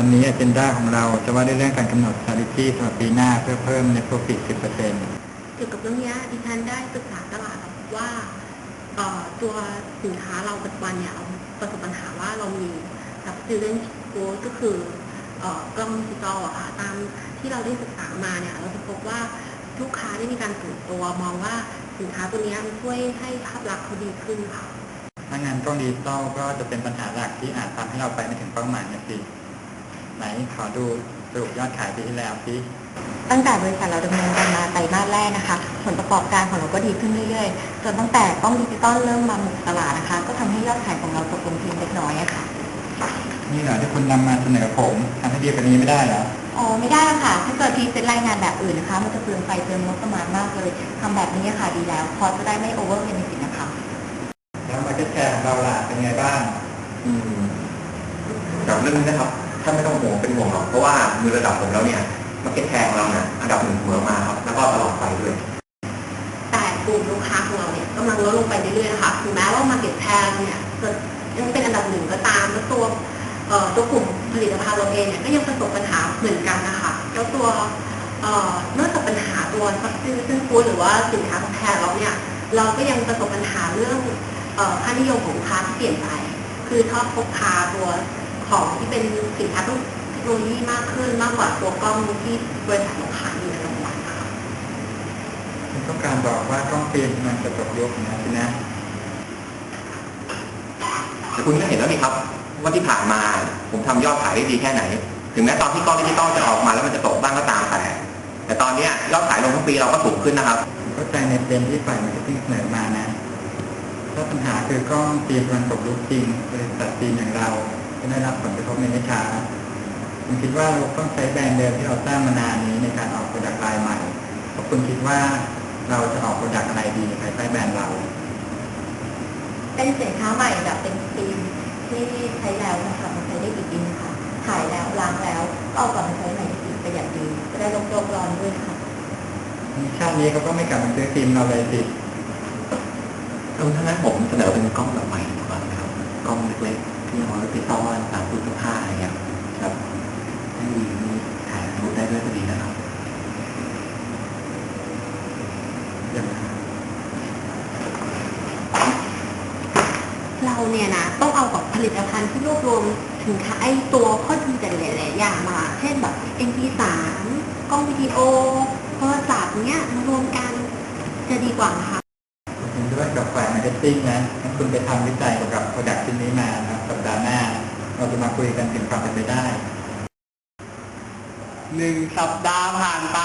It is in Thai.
วันนี้อ g e n d a ของเราจะว่าด้วยเรื่องการกำหนด strategy สำหรับปีหน้าเพื่อเพิ่ม net profit 10%เกี่ยวกับเรื่องเนี้ยดิฉันได้ศึกษาตลาดแล้วพบว่าเอ่อตัวสินค้าเราปัจจุบันเนี่ยเราประสบปัญหาว่าเรามี substitution growth ก็คือเอ่อกล้องดิจิตอลอะค่ะตามที่เราได้ศึกษามาเนี่ยเราจะพบว่าลูกค้าได้มีการตื่นตัวมองว่าสินค้าตัวเนี้ยมันช่วยให้ภาพลักษณ์เขาดีขึ้นค่ะถ้างานกล้องดิจิตอลก็จะเป็นปัญหาหลักที่อาจทำให้เราไปไม่ถึงเป้าหมายนะสิ ไหนขอดูสรุปยอดขายปีที่แล้วสิตั้งแต่บริษัทเราดำเนินการมาไตรมาสแรกนะคะ ผลประกอบการของเราก็ดีขึ้นเรื่อยๆ จนตั้งแต่กล้องดิจิตอลเริ่มมาบุกตลาดนะคะ ก็ทำให้ยอดขายของเราตกลงเพียงเล็กน้อยอะค่ะ นี่เหรอที่คุณนำมาเสนอผมทำให้ดีกว่านี้ไม่ได้เหรออ๋อไม่ได้ค่ะ ถ้าเกิดทีเซ็ตรายงานแบบอื่นนะคะ มันจะเปลืองไฟเปลืองงบประมาณมากเลยทำแบบนี้อะค่ะดีแล้วพอจะได้ไม่โอเวอร์เพนสินะคะ แล้วมาร์เก็ตแชร์ของเราล่ะเป็นไงบ้าง อืมกับเรื่องนี้นะครับท่านไม่ต้องห่วงเป็นห่วงหรอกเพราะว่ามือระดับผมแล้วเนี่ยมาเก็ตแทงเราเนี่ยอันดับหนึ่งเสมอมาครับแล้วก็ตลอดไปด้วย แต่กลุ่มลูกค้าของเราเนี่ยกำลังลดลงไปเรื่อยๆนะคะถึงแม้ว่า market share เนี่ยจะยังเป็นอันดับหนึ่งก็ตามแล้วตัวเอ่อตัวกลุ่มผลิตภัณฑ์เราเองเนี่ยก็ยังประสบปัญหาเหมือนกันนะคะแล้วตัวเอ่อนอกจากปัญหาตัว substitution food หรือว่าสินค้าทดแทนเราเนี่ยเราก็ยังประสบปัญหาเรื่องเอ่อค่านิยมของค้าที่เปลี่ยนไป คือชอบพกพาตัว ของที่เป็นสินค้าเทคโนโลยีมากขึ้นมากกว่าตัวกล้องที่บริษัทเราขายอยู่ในปัจจุบันนะคะคุณต้องการบอกว่ากล้องฟิล์มมันจะตกยุคนะสินะแต่คุณก็เห็นแล้วนี่ครับว่าที่ผ่านมาผมทำยอดขายได้ดีแค่ไหน ถึงแม้ตอนที่กล้องดิจิตอลจะออกมาแล้วมันจะตกบ้างก็ตามแต่ แต่ตอนเนี้ยยอดขายลงทั้งปีเราก็สูงขึ้นนะครับผมเข้าใจในประเด็นที่ฝ่ายมาร์เก็ตติ้งเสนอมานะถ้าปัญหาคือกล้องฟิล์มมันตกยุคจริงบริษัทฟิล์มอย่างเรา จะได้รับผลกระทบในไม่ช้าผมคิดว่าเราต้องใช้แบรนด์เดิมที่เราสร้างมานานนี้ในการออกโปรดักต์ลายใหม่เพราะคุณคิดว่าเราจะออกโปรดักต์อะไรดีภายใต้แบรนด์เรา เป็นสินค้าใหม่แบบเป็นฟิล์มที่ใช้แล้วนะคะมันใช้ได้อีกดีค่ะถ่ายแล้วล้างแล้วก็เอากลับมาใช้ใหม่ได้อีกประหยัดดีจะได้ลดโลกร้อนด้วยค่ะชาตินี้เขาก็ไม่กลับมาซื้อฟิล์มเราเลยสิเอาถ้างั้นผมเสนอเป็นกล้องแบบใหม่ดีกว่านะครับ กล้องเล็กๆ ที่เอาไว้ติดต่อตามตู้เสื้อผ้าอะไรเงี้ยครับให้มีถ่ายรูปได้ด้วยก็ดีนะครับอย่างนั้นเราเนี่ยนะต้องเอากับผลิตภัณฑ์ที่รวบรวมสินค้าไอ้ตัวข้อดีแต่หลายๆอย่างมา เช่นแบบ MP3 กล้องวิดีโอโทรศัพท์เนี้ยมารวมกันจะดีกว่านะคะผมเห็นด้วยกับฝ่ายมาร์เก็ตติ้งนะงั้นคุณไปทำวิจัยเกี่ยวกับโปรดักต์ชิ้นนี้มา เราจะมาคุยกันถึงความเป็นไปได้ หนึ่งสัปดาห์ผ่านไป